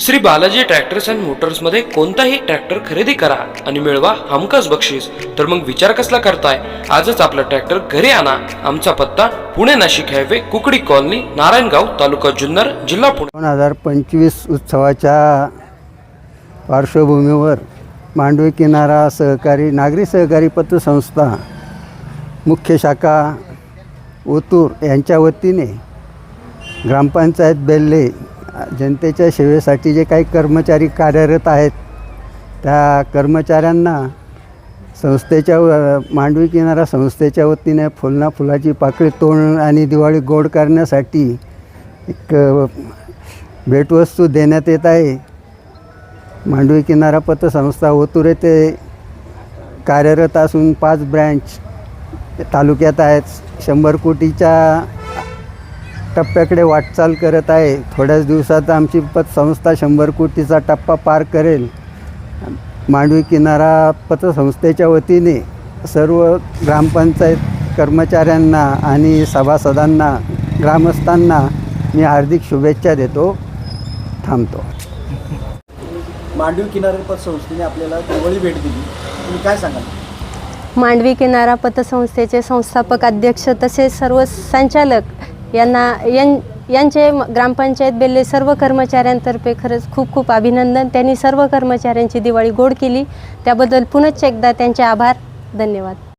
Shri Balaji tractors and मोटर्समध्ये कोणताही tractor खरेदी करा आणि मिळवा हमखास बक्षीस. तर मग विचार कसला करताय? आजच आपला ट्रॅक्टर घरी आणा. आमचा पत्ता पुणे नाशिक हायवे कुकडी कॉलनी नारायणगाव तालुका जुन्नर जिल्हा पुणे. दोन हजार पंचवीस उत्सवाच्या पार्श्वभूमीवर मांडवी किनारा सहकारी नागरी सहकारी पतसंस्था मुख्य शाखा ओतूर यांच्या वतीने ग्रामपंचायत बेल्ले जनतेच्या सेवेसाठी जे काही कर्मचारी कार्यरत आहेत त्या कर्मचाऱ्यांना संस्थेच्या व- मांडवी किनारा संस्थेच्या वतीने फुलना फुलाची पाकळी तोरण आणि दिवाळी गोड करण्यासाठी एक भेटवस्तू देण्यात येत आहे. मांडवी किनारा पतसंस्था ओतूर येथे कार्यरत असून पाच ब्रँच तालुक्यात आहेत. शंभर कोटीच्या टप्प्याकडे वाटचाल करत आहे. थोड्याच दिवसात आमची पतसंस्था शंभर कोटीचा टप्पा पार करेल. मांडवी किनारा पतसंस्थेच्या वतीने सर्व ग्रामपंचायत कर्मचाऱ्यांना आणि सभासदांना ग्रामस्थांना मी हार्दिक शुभेच्छा देतो. थांबतो. मांडवी किनारपत संस्थेने आपल्याला दिवाळी भेट दिली. तुम्ही काय सांगाल? मांडवी किनारा पतसंस्थेचे संस्थापक अध्यक्ष तसेच सर्व संचालक यांना यां यांचे ग्रामपंचायत बेल्ले सर्व कर्मचाऱ्यांतर्फे खरंच खूप खूप अभिनंदन. त्यांनी सर्व कर्मचाऱ्यांची दिवाळी गोड केली. त्याबद्दल पुनश्च एकदा त्यांचे आभार. धन्यवाद.